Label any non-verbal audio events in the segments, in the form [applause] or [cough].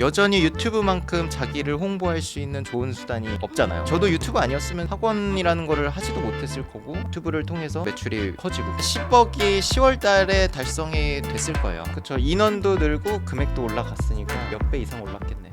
여전히 유튜브만큼 자기를 홍보할 수 있는 좋은 수단이 없잖아요. 저도 유튜브 아니었으면 학원이라는 거를 하지도 못했을 거고 유튜브를 통해서 매출이 커지고 10억이 10월 달에 달성이 됐을 거예요. 그쵸 인원도 늘고 금액도 올라갔으니까 몇 배 이상 올랐겠네.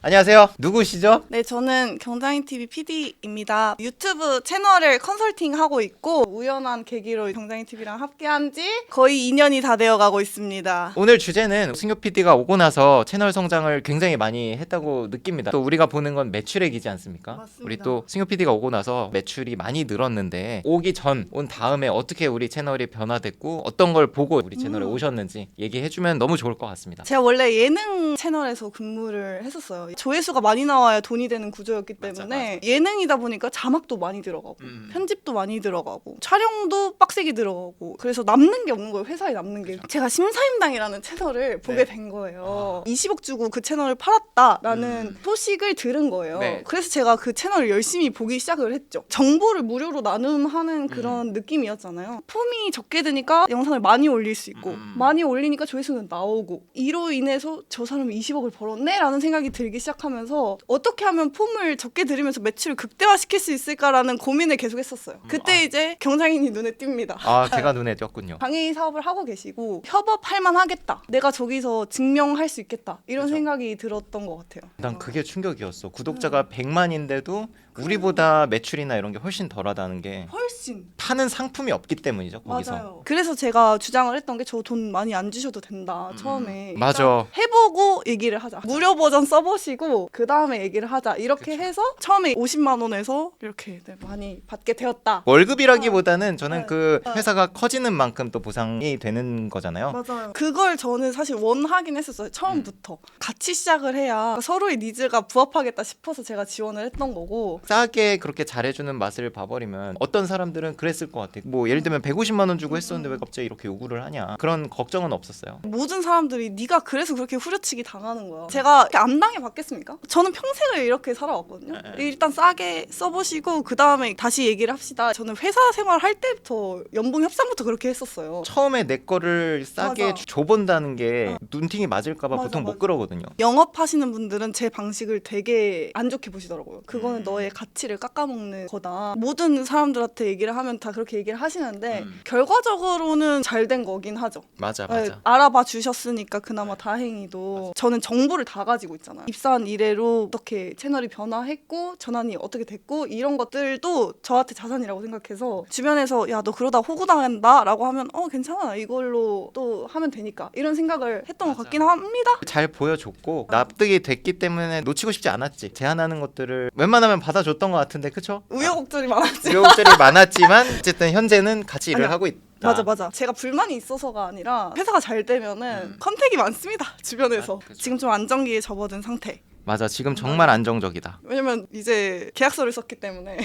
안녕하세요. 누구시죠? 네, 저는 경장인 TV PD입니다. 유튜브 채널을 컨설팅하고 있고 우연한 계기로 경장인 TV랑 함께한 지 거의 2년이 다 되어 가고 있습니다. 오늘 주제는 승효 PD가 오고 나서 채널 성장을 굉장히 많이 했다고 느낍니다. 또 우리가 보는 건 매출액이지 않습니까? 맞습니다. 우리 또 승효 PD가 오고 나서 매출이 많이 늘었는데 오기 전 온 다음에 어떻게 우리 채널이 변화됐고 어떤 걸 보고 우리 채널에 음. 오셨는지 얘기해 주면 너무 좋을 것 같습니다. 제가 원래 예능 채널에서 근무를 했었어요. 조회수가 많이 나와야 돈이 되는 구조였기 맞아, 때문에 예능이다 보니까 자막도 많이 들어가고 음. 편집도 많이 들어가고 촬영도 빡세게 들어가고 그래서 남는 게 없는 거예요. 회사에 남는 게. 제가 심사임당이라는 채널을 보게 네. 된 거예요. 20억 주고 그 채널을 팔았다라는 음. 소식을 들은 거예요. 네. 그래서 제가 그 채널을 열심히 보기 시작을 했죠. 정보를 무료로 나눔하는 음. 그런 느낌이었잖아요. 폼이 적게 드니까 영상을 많이 올릴 수 있고 음. 많이 올리니까 조회수는 나오고 이로 인해서 저 사람이 20억을 벌었네라는 생각이 들기 시작하면서 어떻게 하면 폼을 적게 들이면서 매출을 극대화시킬 수 있을까라는 고민을 계속했었어요. 그때 아. 이제 경장인이 눈에 띕니다. 아 제가 눈에 띄었군요. [laughs] 강의 사업을 하고 계시고 협업할 만하겠다. 내가 저기서 증명할 수 있겠다. 이런 그죠. 생각이 들었던 것 같아요. 난 그게 충격이었어. 구독자가 100만인데도 우리보다 매출이나 이런 게 훨씬 덜하다는 게 훨씬 파는 상품이 없기 때문이죠. 거기서. 맞아요. 그래서 제가 주장을 했던 게 저 돈 많이 안 주셔도 된다. 음, 처음에 맞아. 일단 해보고 얘기를 하자. 무료 버전 써보시고 그 다음에 얘기를 하자. 이렇게 그쵸. 해서 처음에 50만 원에서 이렇게 네, 많이 받게 되었다. 월급이라기보다는 저는 네. 그 네. 회사가 커지는 만큼 또 보상이 되는 거잖아요. 맞아요. 그걸 저는 사실 원하긴 했었어요. 처음부터 음. 같이 시작을 해야 서로의 니즈가 부합하겠다 싶어서 제가 지원을 했던 거고. 싸게 그렇게 잘해주는 맛을 봐버리면 어떤 사람들은 그랬을 것 같아. 뭐 예를 들면 150만 원 주고 했었는데 왜 갑자기 이렇게 요구를 하냐. 그런 걱정은 없었어요. 모든 사람들이 네가 그래서 그렇게 후려치기 당하는 거야. 제가 이렇게 안 당해 봤겠습니까? 저는 평생을 이렇게 살아왔거든요. 에, 에. 일단 싸게 써보시고 그 다음에 다시 얘기를 합시다. 저는 회사 생활 할 때부터 연봉 협상부터 그렇게 했었어요. 처음에 내 거를 싸게 맞아. 주- 줘본다는 게 눈팅이 맞을까봐 맞아, 보통 맞아. 못 그러거든요. 영업하시는 분들은 제 방식을 되게 안 좋게 보시더라고요. 그거는 음. 너의 가치를 깎아먹는 거다. 모든 사람들한테 얘기를 하면 다 그렇게 얘기를 하시는데 음. 결과적으로는 잘 된 거긴 하죠. 맞아 네, 맞아. 알아봐 주셨으니까 그나마 다행히도 저는 정보를 다 가지고 있잖아요. 입사한 이래로 어떻게 채널이 변화했고 전환이 어떻게 됐고 이런 것들도 저한테 자산이라고 생각해서 주변에서 야 너 그러다 호구당한다라고 하면 어 괜찮아 이걸로 또 하면 되니까 이런 생각을 했던 것 맞아. 같긴 합니다. 잘 보여줬고 납득이 됐기 때문에 놓치고 싶지 않았지. 제안하는 것들을 웬만하면 받아 줬던 것 같은데 그쵸? 우여곡절이 많았지. 우여곡절이 많았지만 어쨌든 현재는 같이 일을 아니야. 하고 있다. 맞아 맞아. 제가 불만이 있어서가 아니라 회사가 잘 되면은 음. 컨택이 많습니다 주변에서. 아. 지금 좀 안정기에 접어든 상태. 맞아 지금 정말 안정적이다. 왜냐면 이제 계약서를 썼기 때문에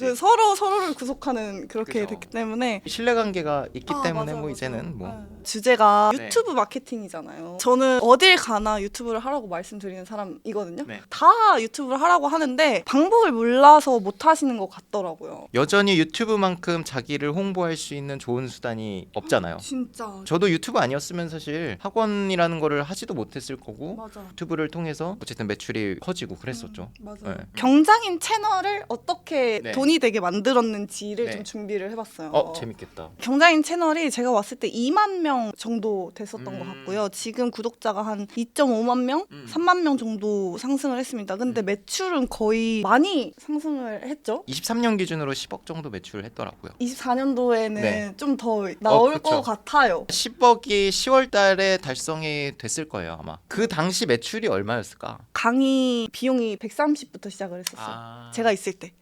그 [laughs] 서로 서로를 구속하는 그렇게 그죠. 됐기 때문에 신뢰 관계가 있기 아, 때문에 맞아, 뭐 맞아. 이제는 뭐 네. 주제가 네. 유튜브 마케팅이잖아요. 저는 어딜 가나 유튜브를 하라고 말씀드리는 사람이거든요. 네. 다 유튜브를 하라고 하는데 방법을 몰라서 못 하시는 것 같더라고요. 여전히 유튜브만큼 자기를 홍보할 수 있는 좋은 수단이 없잖아요. 진짜 저도 유튜브 아니었으면 사실 학원이라는 거를 하지도 못했을 거고 맞아. 유튜브를 통해서 어쨌든 매 출이 커지고 그랬었죠. 맞아요. 네. 경장인 채널을 어떻게 네. 돈이 되게 만들었는지를 네. 좀 준비를 해봤어요. 어 재밌겠다. 경장인 채널이 제가 왔을 때 2만 명 정도 됐었던 음. 것 같고요. 지금 구독자가 한 2.5만 명, 음. 3만 명 정도 상승을 했습니다. 근데 매출은 거의 많이 상승을 했죠. 23년 기준으로 10억 정도 매출을 했더라고요. 24년도에는 네. 좀더 나올 그쵸. 것 같아요. 10억이 10월 달에 달성이 됐을 거예요, 아마. 그 당시 매출이 얼마였을까? 강의 비용이 130부터 시작을 했었어요. 아. 제가 있을 때.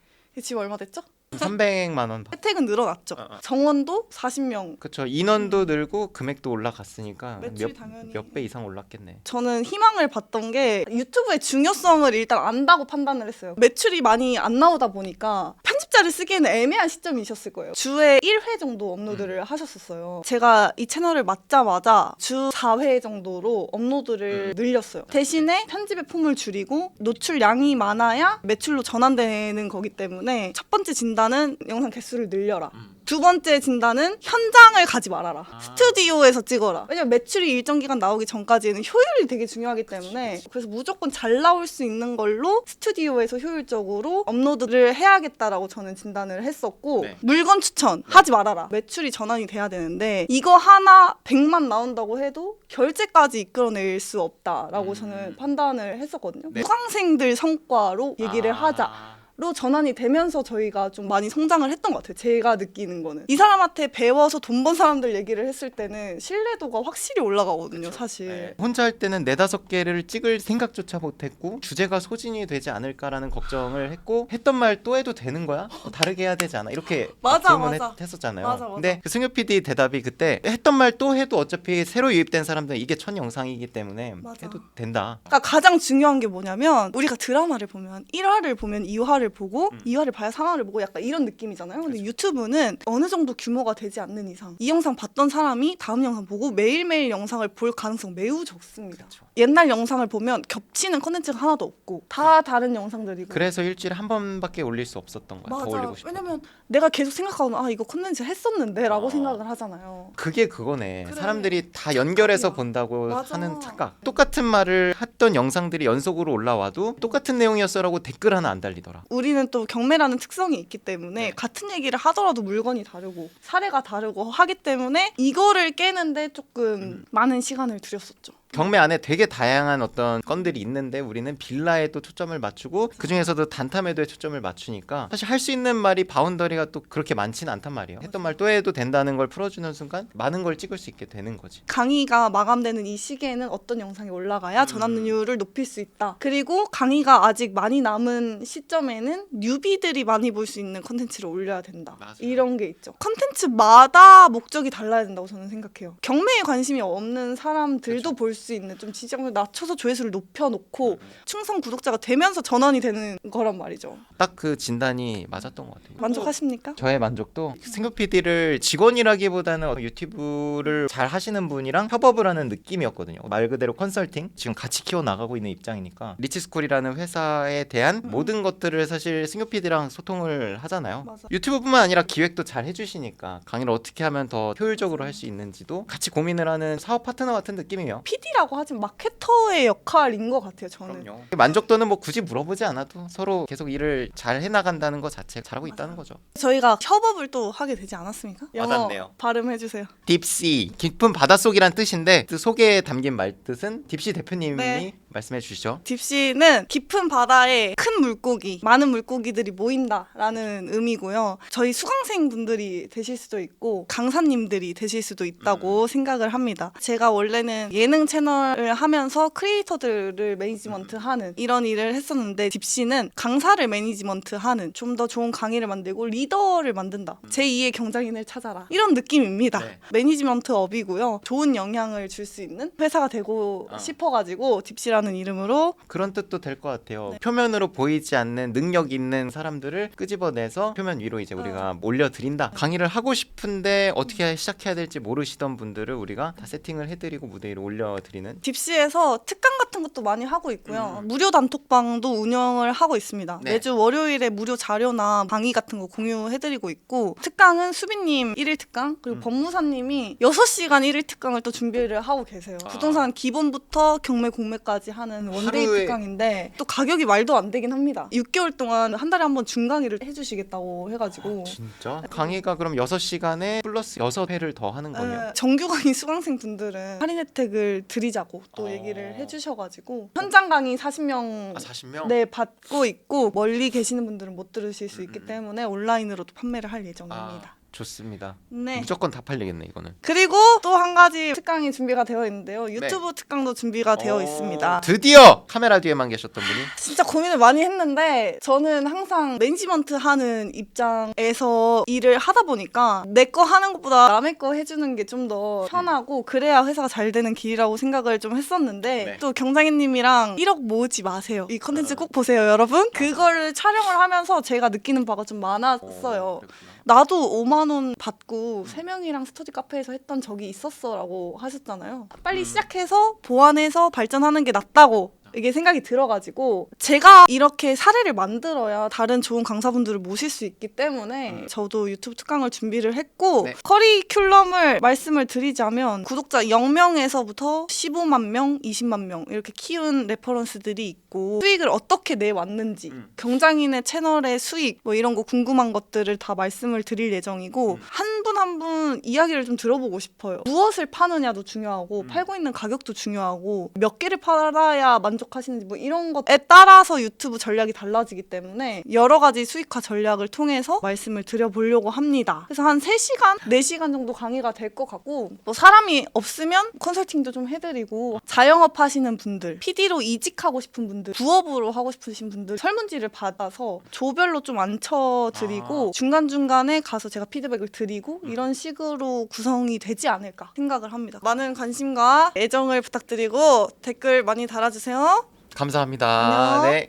지금 얼마 됐죠? 300만 원. [laughs] 혜택은 늘어났죠. 어, 어. 정원도 40명. 그쵸 인원도 늘고 금액도 올라갔으니까 매출이 당연히. 몇 배 이상 올랐겠네. 저는 희망을 봤던 게 유튜브의 중요성을 일단 안다고 판단을 했어요. 매출이 많이 안 나오다 보니까 편집자를 쓰기에는 애매한 시점이셨을 거예요. 주에 1회 정도 업로드를 하셨었어요. 제가 이 채널을 맡자마자 주 4회 정도로 업로드를 늘렸어요. 대신에 편집의 폼을 줄이고 노출량이 많아야 매출로 전환되는 거기 때문에 첫 번째 진단 은 영상 개수를 늘려라. 두 번째 진단은 현장을 가지 말아라. 아. 스튜디오에서 찍어라. 왜냐면 매출이 일정 기간 나오기 전까지는 효율이 되게 중요하기 때문에 그래서 무조건 잘 나올 수 있는 걸로 스튜디오에서 효율적으로 업로드를 해야겠다라고 저는 진단을 했었고 네. 물건 추천 하지 말아라. 매출이 전환이 돼야 되는데 이거 하나 100만 나온다고 해도 결제까지 이끌어낼 수 없다라고 음. 저는 판단을 했었거든요. 네. 수강생들 성과로 얘기를 아. 하자. 로 전환이 되면서 저희가 좀 많이 성장을 했던 것 같아요. 제가 느끼는 거는 이 사람한테 배워서 돈 번 사람들 얘기를 했을 때는 신뢰도가 확실히 올라가거든요. 사실. 네. 혼자 할 때는 네다섯 개를 찍을 생각조차 못했고 주제가 소진이 되지 않을까라는 걱정을 했고 했던 말 또 해도 되는 거야? 어, 다르게 해야 되지 않아? 이렇게 [laughs] 맞아, 질문을 맞아. 했었잖아요. 맞아, 맞아. 근데 그 승엽 PD 대답이 그때 했던 말 또 해도 어차피 새로 유입된 사람들은 이게 첫 영상이기 때문에 맞아. 해도 된다. 그러니까 가장 중요한 게 뭐냐면 우리가 드라마를 보면 1화를 보면 2화를 보고 음. 2화를 봐야 3화를 보고 약간 이런 느낌이잖아요. 근데 유튜브는 어느 정도 규모가 되지 않는 이상 이 영상 봤던 사람이 다음 영상 보고 매일매일 영상을 볼 가능성 매우 적습니다. 그렇죠. 옛날 영상을 보면 겹치는 컨텐츠가 하나도 없고 다 다른 영상들이고 그래서 일주일에 한 번밖에 올릴 수 없었던 거야. 더 맞아. 올리고 싶어. 왜냐면 내가 계속 생각하고 아 이거 컨텐츠 했었는데라고 어. 생각을 하잖아요. 그게 그거네. 그래. 사람들이 다 연결해서 착각이야. 본다고 맞아. 하는 착각. 똑같은 말을 했던 영상들이 연속으로 올라와도 똑같은 내용이었어라고 댓글 하나 안 달리더라. 우리는 또 경매라는 특성이 있기 때문에 네. 같은 얘기를 하더라도 물건이 다르고 사례가 다르고 하기 때문에 이거를 깨는데 조금 음. 많은 시간을 들였었죠. 경매 안에 되게 다양한 어떤 건들이 있는데 우리는 빌라에 또 초점을 맞추고 그 중에서도 단타 매도에 초점을 맞추니까 사실 할 수 있는 말이 바운더리가 또 그렇게 많지는 않단 말이에요. 했던 말 또 해도 된다는 걸 풀어주는 순간 많은 걸 찍을 수 있게 되는 거지. 강의가 마감되는 이 시기에는 어떤 영상이 올라가야 음. 전환율을 높일 수 있다. 그리고 강의가 아직 많이 남은 시점에는 뉴비들이 많이 볼 수 있는 컨텐츠를 올려야 된다. 맞아요. 이런 게 있죠. 컨텐츠마다 목적이 달라야 된다고 저는 생각해요. 경매에 관심이 없는 사람들도 그쵸. 볼수 있는 좀 지정을 낮춰서 조회수를 높여놓고 음. 충성 구독자가 되면서 전환이 되는 거란 말이죠. 딱 그 진단이 맞았던 것 같아요. 만족하십니까? 저의 만족도 승규 PD를 직원이라기보다는 유튜브를 잘 하시는 분이랑 협업을 하는 느낌이었거든요. 말 그대로 컨설팅 지금 같이 키워 나가고 있는 입장이니까 리치스쿨이라는 회사에 대한 음. 모든 것들을 사실 승규 PD랑 소통을 하잖아요. 맞아. 유튜브뿐만 아니라 기획도 잘 해주시니까 강의를 어떻게 하면 더 효율적으로 할 수 있는지도 같이 고민을 하는 사업 파트너 같은 느낌이에요. PD 라고 하지만 마케터의 역할인 것 같아요. 저는. 만족도는 뭐 굳이 물어보지 않아도 서로 계속 일을 잘 해나간다는 것 자체 잘하고 있다는 거죠. 저희가 협업을 또 하게 되지 않았습니까? 영어 와닿네요. 발음해 주세요. 딥시 깊은 바닷속이란 뜻인데 그 속에 담긴 말뜻은 딥시 대표님이 네. 말씀해 주시죠. 딥시는 깊은 바다에 큰 물고기, 많은 물고기들이 모인다라는 의미고요. 저희 수강생 분들이 되실 수도 있고 강사님들이 되실 수도 있다고 생각을 합니다. 제가 원래는 예능 채널을 하면서 크리에이터들을 매니지먼트하는 이런 일을 했었는데 딥시는 강사를 매니지먼트하는 좀 더 좋은 강의를 만들고 리더를 만든다. 제2의 경장인을 찾아라. 이런 느낌입니다. 네. 매니지먼트 업이고요. 좋은 영향을 줄 수 있는 회사가 되고 어. 싶어가지고 딥시라 는 이름으로 그런 뜻도 될 것 같아요. 네. 표면으로 보이지 않는 능력 있는 사람들을 끄집어내서 표면 위로 이제 우리가 올려드린다. 강의를 하고 싶은데 어떻게 시작해야 될지 모르시던 분들을 우리가 다 세팅을 해드리고 무대 위로 올려드리는. 딥시에서 특강 같은 것도 많이 하고 있고요. 음. 무료 단톡방도 운영을 하고 있습니다. 네. 매주 월요일에 무료 자료나 강의 같은 거 공유해드리고 있고 특강은 수빈님 1일 특강 그리고 음. 법무사님이 6시간 1일 특강을 또 준비를 하고 계세요. 아. 부동산 기본부터 경매 공매까지 하는 원데이 하루에- 특강인데 또 가격이 말도 안 되긴 합니다. 6개월 동안 한 달에 한번 중강의를 해주시겠다고 해가지고 진짜? 강의가 그럼 6시간에 플러스 6회를 더 하는 거네요. 에, 정규 강의 수강생 분들은 할인 혜택을 드리자고 또 어. 얘기를 해주셔가지고 현장 강의 40명 아 40명? 네 받고 있고 멀리 계시는 분들은 못 들으실 수 있기 음. 때문에 온라인으로도 판매를 할 예정입니다. 아, 좋습니다. 네. 무조건 다 팔리겠네 이거는. 그리고 또 한 가지 특강이 준비가 되어 있는데요. 유튜브 특강도 준비가 되어 네. 어, 있습니다. 드디어 카메라 뒤에만 계셨던 분이 [laughs] 진짜 고민을 많이 했는데 저는 항상 매니지먼트 하는 입장에서 일을 하다 보니까 내 거 하는 것보다 남의 거 해주는 게 좀 더 편하고 그래야 회사가 잘 되는 길이라고 생각을 좀 했었는데 네. 또 경장님이랑 1억 모으지 마세요. 이 컨텐츠 어. 꼭 보세요, 여러분. 그거를 촬영을 하면서 제가 느끼는 바가 좀 많았어요. 어. 나도 5만 원 받고 세 명이랑 스터디 카페에서 했던 적이 있었어라고 하셨잖아요. 빨리 음. 시작해서 보완해서 발전하는 게 낫다고 이게 생각이 들어가지고 제가 이렇게 사례를 만들어야 다른 좋은 강사분들을 모실 수 있기 때문에 음. 저도 유튜브 특강을 준비를 했고 네. 커리큘럼을 말씀을 드리자면 구독자 0명에서부터 15만 명, 20만 명 이렇게 키운 레퍼런스들이 있고 수익을 어떻게 내왔는지 음. 경장인의 채널의 수익 뭐 이런 거 궁금한 것들을 다 말씀을 드릴 예정이고 음. 한 분 한 분 이야기를 좀 들어보고 싶어요. 무엇을 파느냐도 중요하고 음. 팔고 있는 가격도 중요하고 몇 개를 팔아야 만족하시는지 뭐 이런 것에 따라서 유튜브 전략이 달라지기 때문에 여러 가지 수익화 전략을 통해서 말씀을 드려보려고 합니다. 그래서 한 3시간, 4시간 정도 강의가 될 것 같고 뭐 사람이 없으면 컨설팅도 좀 해드리고 자영업 하시는 분들, PD로 이직하고 싶은 분들, 부업으로 하고 싶으신 분들 설문지를 받아서 조별로 좀 앉혀드리고 아. 중간중간에 가서 제가 피드백을 드리 고 이런 식으로 구성이 되지 않을까 생각을 합니다. 많은 관심과 애정을 부탁드리고 댓글 많이 달아주세요. 감사합니다. 안녕. 네.